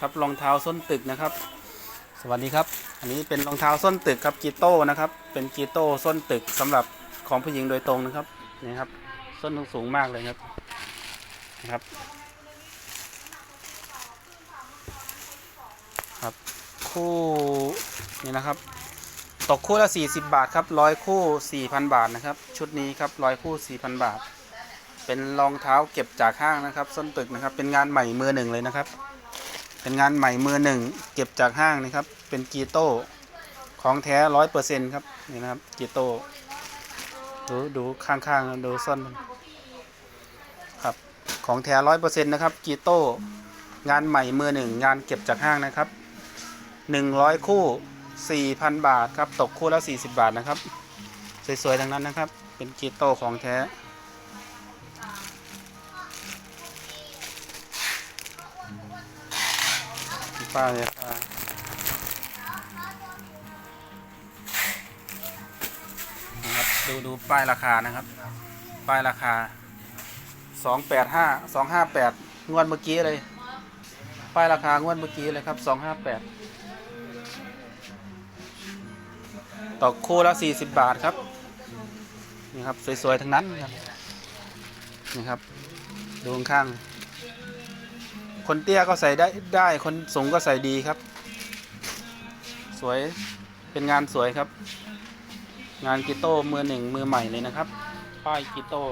ครับรองเท้าส้นตึกนะครับ สวัสดีครับ อันนี้เป็นรองเท้าส้นตึกครับกีโต้นะครับ เป็นกีโต้ส้นตึกสำหรับของผู้หญิงโดยตรงนะครับนี่ครับส้นสูงมากเลยครับนะครับ ครับ คู่นี่นะครับตกคู่ละ 40 บาทครับร้อยคู่ 4,000 บาทนะครับ ชุดนี้ครับร้อยคู่ 4,000 บาท เป็นรองเท้าเก็บจากห้างนะครับ ส้นตึกนะครับ เป็นงานใหม่มือหนึ่งเลยนะครับ เป็นงานใหม่มือหนึ่งเก็บจากห้างนะครับ เป็นกีโต้ของแท้ร้อยเปอร์เซ็นต์ครับนี่นะครับกีโต้ดูดูข้างๆดูส้นมันครับของแท้ร้อยเปอร์เซ็นต์นะครับกีโต้งานใหม่มือหนึ่งงานเก็บจากห้างนะครับหนึ่งร้อยคู่สี่พันบาทครับตกคู่ละสี่สิบบาทนะครับ สวยๆทั้งนั้นนะครับ เป็นกีโต้ของแท้ ป้ายราคานะครับดูดูป้ายราคานะครับ ป้ายราคาสองแปดห้าสองห้าแปดงวดเมื่อกี้เลย ป้ายราคางวดเมื่อกี้เลยครับสองห้าแปดตกคู่ละสี่สิบบาทครับนี่ครับ สวย ๆ ทั้งนั้นครับนี่ครับ ดูข้างๆ คนเตี้ยก็ใส่ได้ได้คนสูงก็ใส่ดีครับ สวยเป็นงานสวยครับ งานกิโต้มือหนึ่งมือใหม่เลยนะครับ ป้ายกิโต้